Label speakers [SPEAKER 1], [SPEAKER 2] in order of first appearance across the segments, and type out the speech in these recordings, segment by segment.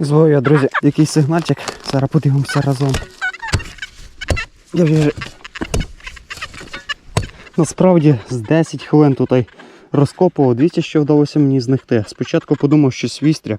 [SPEAKER 1] Зловив я, друзі, якийсь сигнальчик. Зараз подивимося разом. Я вже насправді з 10 хвилин тут розкопував. Дивіться, що вдалося мені знайти. Спочатку подумав, що свістря.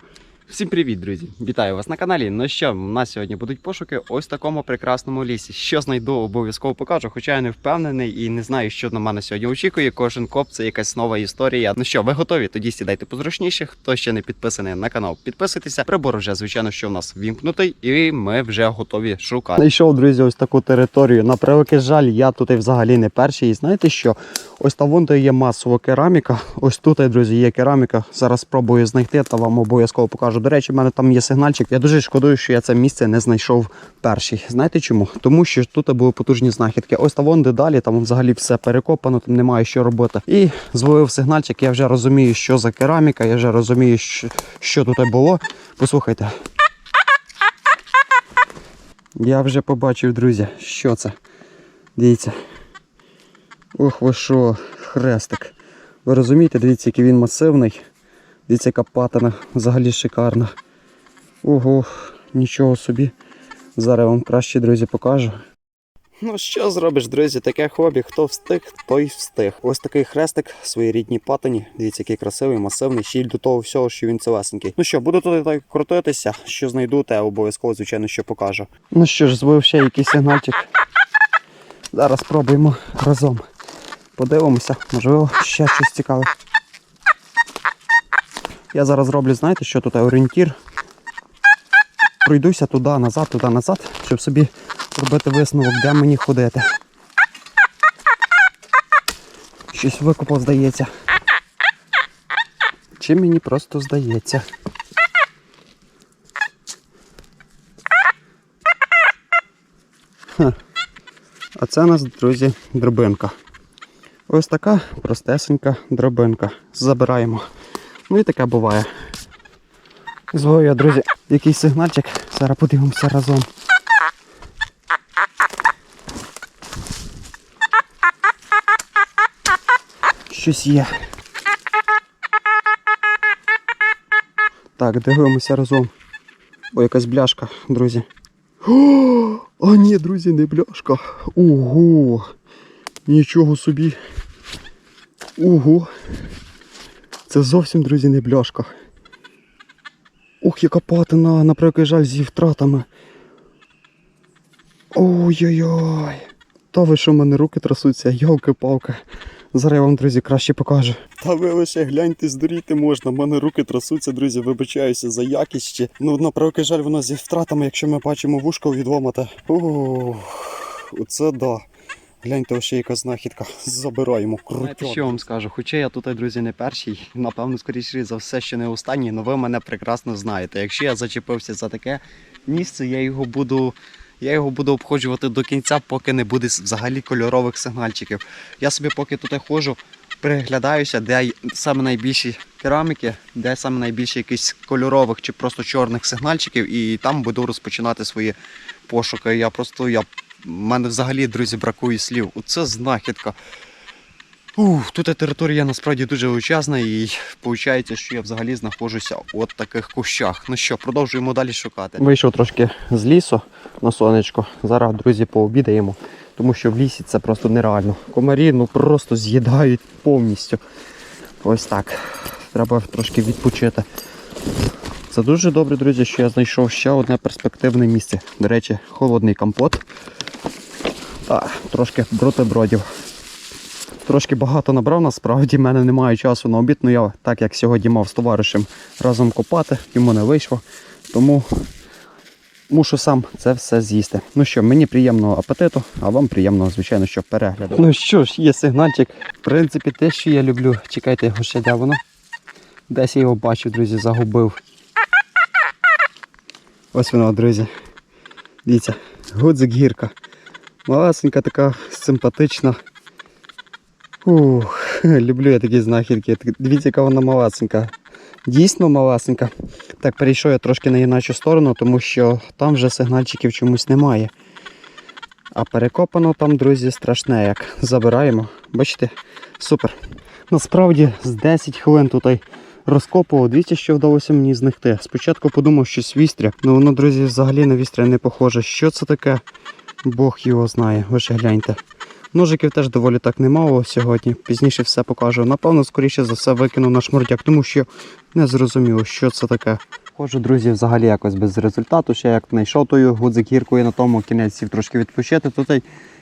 [SPEAKER 1] Всім привіт, друзі! Вітаю вас на каналі. Ну що, у нас сьогодні будуть пошуки ось такому прекрасному лісі. Що знайду, обов'язково покажу, хоча я не впевнений і не знаю, що на мене сьогодні очікує. Кожен коп це якась нова історія. Ну що, ви готові? Тоді сідайте позручніше. Хто ще не підписаний на канал, підписуйтеся. Прибор вже, звичайно, що в нас вімкнутий, і ми вже готові шукати. Знайшов, друзі, ось таку територію. На превеликий жаль, я тут взагалі не перший. І знаєте що? Ось там вон де є масова кераміка. Ось тут, друзі, є кераміка. Зараз спробую знайти та вам обов'язково покажу. До речі, в мене там є сигнальчик. Я дуже шкодую, що я це місце не знайшов перший. Знаєте чому? Тому що тут були потужні знахідки. Ось там вон де далі, там взагалі все перекопано, там немає що робити. І зловив сигнальчик. Я вже розумію, що за кераміка, я вже розумію, що, що тут було. Послухайте. Я вже побачив, друзі, що це. Дивіться. Ох, ви що, хрестик. Ви розумієте, дивіться, який він масивний. Дивіться, яка патина взагалі шикарна. Ого, нічого собі. Зараз я вам краще, друзі, покажу. Ну що зробиш, друзі, таке хобі. Хто встиг, той встиг. Ось такий хрестик своїй рідній патині. Дивіться, який красивий, масивний, ще й до того всього, що він цілесенький. Ну що, буду тут так крутитися. Що знайду, те обов'язково, звичайно, що покажу. Ну що ж, звив ще якийсь сигнальчик. Зараз спробуємо разом. Подивимося, можливо, ще щось цікаве. Я зараз роблю, знаєте, що тут орієнтір. Пройдуся туди, назад, туди, назад, щоб собі робити висновок, де мені ходити. Щось викопав, здається. Чи мені просто здається? А це у нас, друзі, дробинка. Ось така простесенька дробинка. Забираємо. Ну і таке буває. Зловив я, друзі, якийсь сигнальчик. Зараз подивимося разом. Щось є. Так, дивимося разом. О, якась бляшка, друзі. О, а ні, друзі, не бляшка. Ого! Нічого собі. Ого. Це зовсім, друзі, не бляшка. Ух, яка патина, на превеликий жаль, зі втратами. Ой-ой-ой. Та ви що, в мене руки трасуться, йолки-палки. Зараз я вам, друзі, краще покажу. Та ви лише гляньте, здуріти можна. В мене руки трасуться, друзі, вибачаюся за якість. Ну, на превеликий жаль, воно зі втратами, якщо ми бачимо вушко відломати. Ох, оце да. Гляньте, ще яка знахідка. Забираємо. Знаєте, що я вам скажу? Хоча я тут, друзі, не перший, напевно, скоріше за все, що не останній, але ви мене прекрасно знаєте. Якщо я зачепився за таке місце, я його буду. Я його буду обходжувати до кінця, поки не буде взагалі кольорових сигнальчиків. Я собі поки тут ходжу, переглядаюся, де саме найбільші кераміки, де саме найбільше якихось кольорових чи просто чорних сигнальчиків, і там буду розпочинати свої пошуки. Я просто я в мене взагалі, друзі, бракує слів. Оце знахідка. Ух, тут територія насправді дуже величезна і виходить, що я взагалі знаходжуся от таких кущах. Ну що, продовжуємо далі шукати. Вийшов трошки з лісу на сонечко. Зараз, друзі, пообідаємо, тому що в лісі це просто нереально. Комарі ну просто з'їдають повністю. Ось так. Треба трошки відпочити. Це дуже добре, друзі, що я знайшов ще одне перспективне місце. До речі, холодний компот. А, трошки бутербродів. Трошки багато набрав, насправді в мене немає часу на обід, але я так як сьогодні мав з товаришем разом копати, йому не вийшло. Тому мушу сам це все з'їсти. Ну що, мені приємного апетиту, а вам приємного, звичайно, що перегляду. Ну що ж, є сигнальчик. В принципі, те, що я люблю. Чекайте його воно. Десь я його бачив, друзі, загубив. Ось воно, друзі. Дивіться, гудзик гірка. Малесенька така симпатична. Ух, люблю я такі знахідки. Дивіться, яка вона малесенька. Дійсно малесенька. Так, перейшов я трошки на іначу сторону, тому що там вже сигнальчиків чомусь немає. А перекопано там, друзі, страшне як. Забираємо. Бачите? Супер. Насправді з 10 хвилин тут розкопував. Дивіться, що вдалося мені знайти. Спочатку подумав, що вістря, але воно, друзі, взагалі на вістря не похоже. Що це таке? Бог його знає, ви ж гляньте. Ножиків теж доволі так немало сьогодні. Пізніше все покажу. Напевно, скоріше за все викину на шмурдяк, тому що не зрозуміло, що це таке. Ходжу, друзі, взагалі якось без результату. Ще як знайшов тою гудзик гіркою на тому кінець сів трошки відпочити. Тут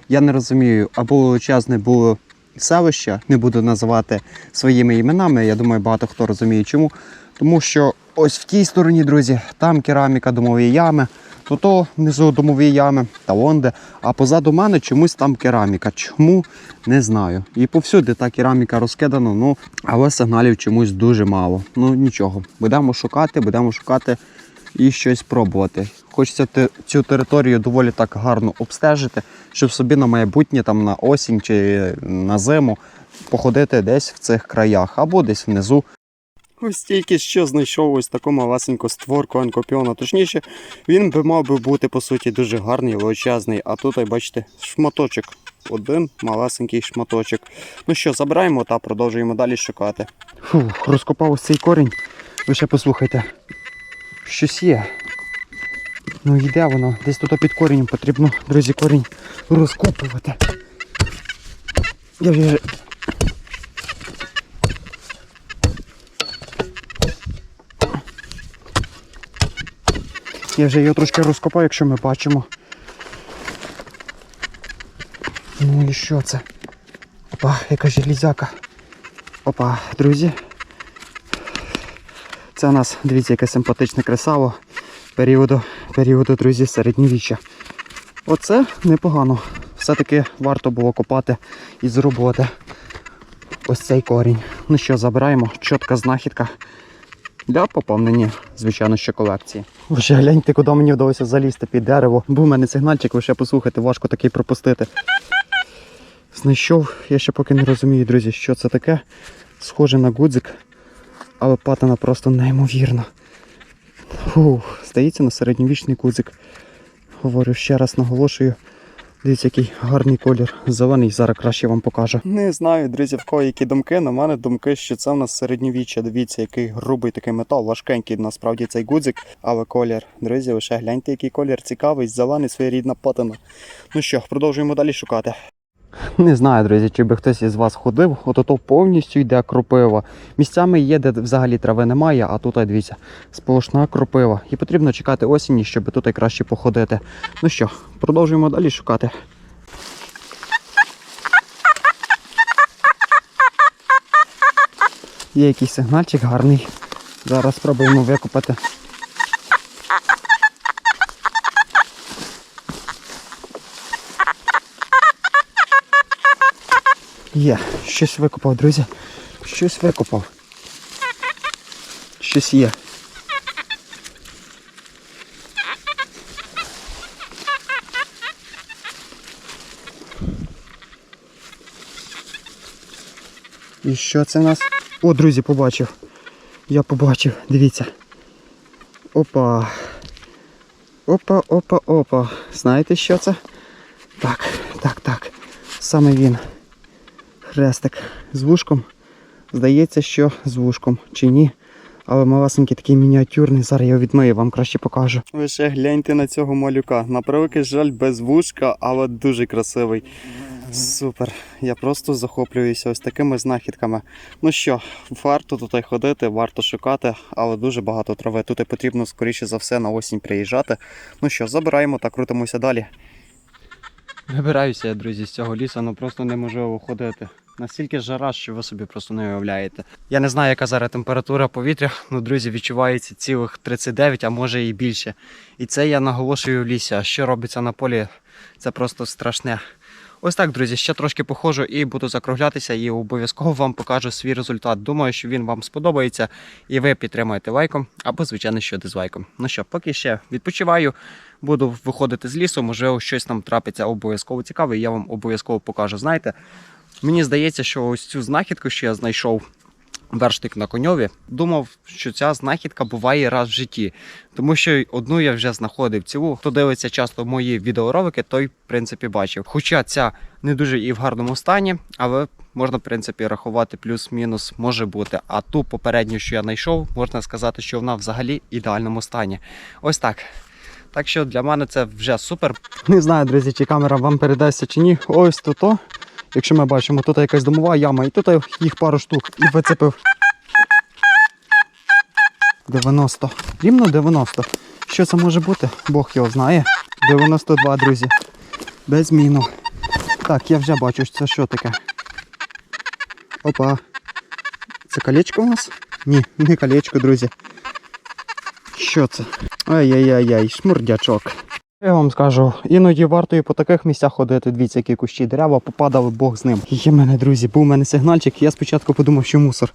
[SPEAKER 1] я не розумію, або величезне було селище, не буду називати своїми іменами. Я думаю, багато хто розуміє чому. Тому що ось в тій стороні, друзі, там кераміка домові ями, то то внизу домові ями та онде. А позаду мене чомусь там кераміка. Чому не знаю. І повсюди та кераміка розкидана, ну але сигналів чомусь дуже мало. Ну нічого, будемо шукати, будемо шукати і щось пробувати. Хочеться цю територію доволі так гарно обстежити, щоб собі на майбутнє, там на осінь чи на зиму походити десь в цих краях або десь внизу. Ось тільки що знайшов ось таку малесеньку створку анкопіона. Точніше, він би мав би бути по суті дуже гарний, величезний. А тут, бачите, шматочок. Один малесенький шматочок. Ну що, забираємо та продовжуємо далі шукати. Фух, розкопав ось цей корінь. Ви ще послухайте. Щось є. Ну йде воно. Десь тут під корінням потрібно, друзі, корінь розкопувати. Я вже. Я вже його трошки розкопав, якщо ми бачимо. Ну і що це? Опа, яка железяка. Опа, друзі. Це у нас, дивіться, яке симпатичне кресало періоду, періоду, друзі, середньовіччя. Оце непогано. Все-таки варто було копати і зрубувати ось цей корінь. Ну що, забираємо, чітка знахідка для поповнення, звичайно, ще колекції. Ви ще гляньте, куди мені вдалося залізти під дерево. Був у мене сигнальчик, ви ще послухайте, важко такий пропустити. Знайшов, я ще поки не розумію, друзі, що це таке. Схоже на гудзик, але патина просто неймовірна. Фух, здається, на середньовічний гудзик. Говорю ще раз наголошую. Дивіться, який гарний колір. Зелений, зараз краще вам покажу. Не знаю, друзі, в кого які думки. На мене думки, що це в нас середньовіччя. Дивіться, який грубий такий метал, важкенький насправді цей гудзик, але колір. Друзі, лише гляньте, який колір цікавий, зелений, своєрідна патина. Ну що, продовжуємо далі шукати. Не знаю, друзі, чи би хтось із вас ходив, от ото повністю йде кропива. Місцями є, де взагалі трави немає, а тут, дивіться, сплошна кропива. І потрібно чекати осені, щоб тут краще походити. Ну що, продовжуємо далі шукати. Є якийсь сигнальчик гарний. Зараз спробуємо викопати. Є, щось викопав, друзі. Щось викопав. Щось є. І що це в нас? О, друзі, побачив. Я побачив, дивіться. Опа. Опа, опа, опа. Знаєте, що це? Так, так, так. Саме він. Хрестик з вушком. Здається, що з вушком чи ні. Але малесенький такий мініатюрний, зараз я його відмию, вам краще покажу. Ви ще гляньте на цього малюка. На превеликий жаль, без вушка, але дуже красивий. Супер. Я просто захоплююся ось такими знахідками. Ну що, варто тут і ходити, варто шукати, але дуже багато трави. Тут і потрібно, скоріше за все, на осінь приїжджати. Ну що, забираємо та крутимося далі. Вибираюся я, друзі, з цього лісу, ну просто неможливо ходити. Настільки жара, що ви собі просто не уявляєте. Я не знаю, яка зараз температура повітря, ну, друзі, відчувається цілих 39, а може і більше. І це я наголошую в лісі. А що робиться на полі, це просто страшне. Ось так, друзі, ще трошки походжу і буду закруглятися і обов'язково вам покажу свій результат. Думаю, що він вам сподобається і ви підтримаєте лайком або, звичайно, що дизлайком. Ну що, поки ще відпочиваю, буду виходити з лісу, можливо, щось там трапиться обов'язково цікаве, і я вам обов'язково покажу. Знаєте, мені здається, що ось цю знахідку, що я знайшов, вершник на коньові. Думав, що ця знахідка буває раз в житті, тому що одну я вже знаходив цілу. Хто дивиться часто мої відеоролики, той в принципі бачив. Хоча ця не дуже і в гарному стані, але можна в принципі рахувати плюс-мінус може бути. А ту попередню, що я знайшов, можна сказати, що вона взагалі в ідеальному стані. Ось так. Так що для мене це вже супер. Не знаю, друзі, чи камера вам передасться чи ні. Ось тут. то. Якщо ми бачимо, тут якась домова яма, і тут їх пару штук. І вицепив 90. Рівно 90. Що це може бути? Бог його знає. 92, друзі. Без міну. Так, я вже бачу, це що таке. Опа. Це колечко у нас? Ні, не колечко, друзі. Що це? Ай-яй-яй-яй, шмурдячок. Я вам скажу, іноді варто і по таких місцях ходити. Дивіться, які кущі дерева попадали, Бог з ним. Є в мене, друзі, був у мене сигнальчик. Я спочатку подумав, що мусор.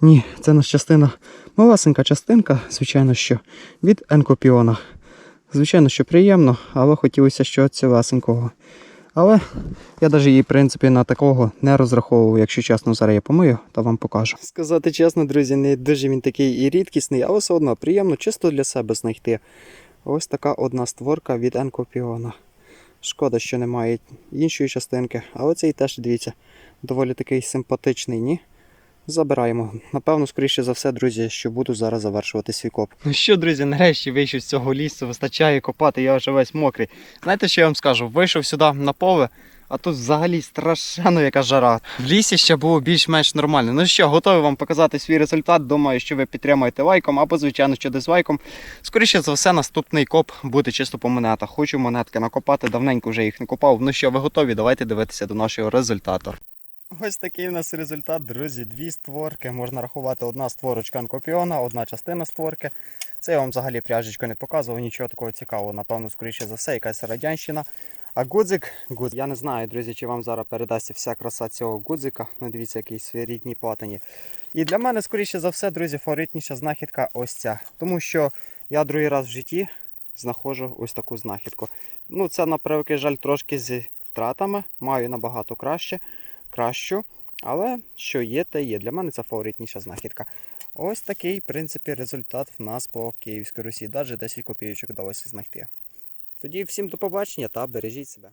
[SPEAKER 1] Ні, це наша частина. Малесенька частинка, звичайно, що від енкопіона. Звичайно, що приємно, але хотілося щось цілесенького. Але я навіть її, в принципі, на такого не розраховував. Якщо чесно, зараз я помию, то вам покажу. Сказати чесно, друзі, не дуже він такий і рідкісний, але все одно приємно чисто для себе знайти. Ось така одна створка від енкопіона. Шкода, що немає іншої частинки, але цей теж, дивіться, доволі такий симпатичний, ні? Забираємо. Напевно, скоріше за все, друзі, що буду зараз завершувати свій коп. Ну що, друзі, нарешті вийшов з цього лісу, вистачає копати, я вже весь мокрий. Знаєте, що я вам скажу? Вийшов сюди на поле, а тут взагалі страшенно яка жара. В лісі ще було більш-менш нормально. Ну що, готовий вам показати свій результат. Думаю, що ви підтримаєте лайком або, звичайно, що дизлайком. Скоріше за все, наступний коп буде чисто по монетах. Хочу монетки накопати, давненько вже їх не копав. Ну що, ви готові? Давайте дивитися до нашого результату. Ось такий у нас результат, друзі. Дві створки. Можна рахувати одна створочка анкопіона, одна частина створки. Це я вам взагалі пряжечку не показував, нічого такого цікавого, напевно, скоріше за все, якась радянщина. А гудзик, гудзик, я не знаю, друзі, чи вам зараз передасться вся краса цього гудзика. Ну, дивіться, який своєрідній платані. І для мене, скоріше за все, друзі, фаворитніша знахідка ось ця. Тому що я другий раз в житті знаходжу ось таку знахідку. Ну, це, на превеликий жаль, трошки з втратами. Маю набагато краще, кращу. Але що є, те є. Для мене це фаворитніша знахідка. Ось такий, в принципі, результат в нас по Київській Русі. Навіть 10 копійочок вдалося знайти. Тоді всім до побачення та бережіть себе.